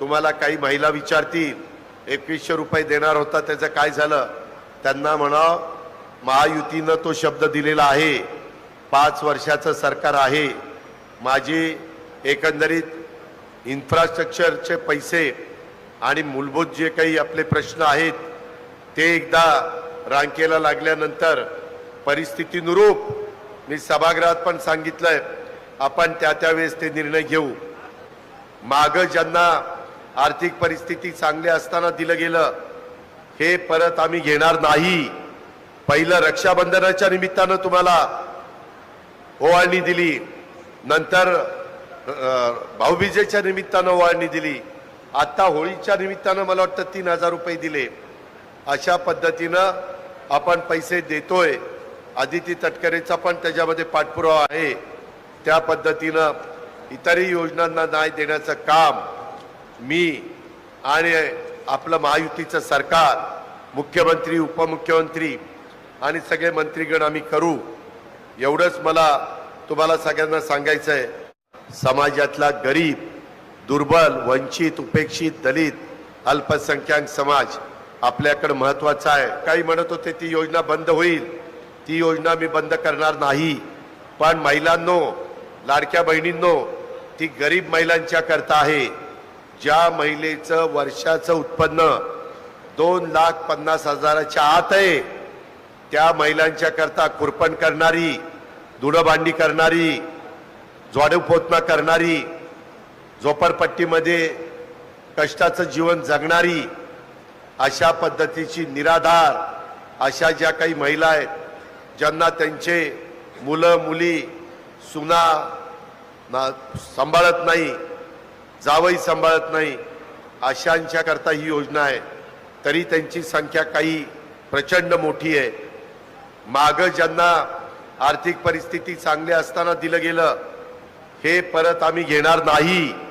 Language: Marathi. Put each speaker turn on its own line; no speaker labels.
तुम्हाला काही महिला विचारतील एकवीसशे रुपये देणार होता त्याचं काय झालं? त्यांना म्हणा महायुतीनं तो शब्द दिलेला आहे पाच वर्षाचं सरकार आहे माझी एकंदरीत इन्फ्रास्ट्रक्चरचे पैसे आणि मूलभूत जे काही आपले प्रश्न आहेत ते एकदा रांकेला लागल्यानंतर परिस्थितीनुरूप मी सभागृहात पण सांगितलंय आपण त्या त्यावेळेस ते निर्णय घेऊ. माग ज्यांना आर्थिक परिस्थिती चांगली असताना दिलं गेलं हे परत आम्ही घेणार नाही. पहिलं रक्षाबंधनाच्या निमित्तानं तुम्हाला ओवाळणी दिली. नंतर भाऊबीजेच्या निमित्तानं ओवाळणी दिली. आता होळीच्या निमित्तानं मला वाटतं तीन हजार रुपये दिले. अशा पद्धतीनं आपण पैसे देतोय. आदिती तटकरेचा पण त्याच्यामध्ये पाठपुरावा आहे. त्या पद्धतीनं इतरही योजनांना न्याय देण्याचं काम मी आणि आपलं महायुतीचं सरकार मुख्यमंत्री उपमुख्यमंत्री आणि सगळे मंत्रीगण आम्ही करू. एवढंच मला तुम्हाला सगळ्यांना सांगायचं आहे समाजातला गरीब दुर्बल वंचित उपेक्षित दलित अल्पसंख्याक समाज आपल्याकडे महत्त्वाचा आहे. काही म्हणत होते ती योजना बंद होईल. ती योजना मी बंद करणार नाही. पण महिलांनो लाडक्या बहिणींनो ती गरीब महिलांच्या करता आहे. ज्या महिलेचं वर्षाचं उत्पन्न दोन लाख पन्नास हजाराच्या आत आहे त्या महिलांच्या करता कुरपण करणारी धुडभांडी करणारी पोतना करणारी झोपडपट्टीमध्ये कष्टाचं जीवन जगणारी अशा पद्धतीची निराधार अशा ज्या काही महिला आहेत ज्यांना त्यांचे मुलं मुली सुना ना सांभाळत नाही जावई सांभाळत नाही अशांच्याकरता ही योजना आहे. तरी त्यांची संख्या काही प्रचंड मोठी आहे. माग ज्यांना आर्थिक परिस्थिती चांगली असताना दिलं गेलं हे परत आम्ही घेणार नाही.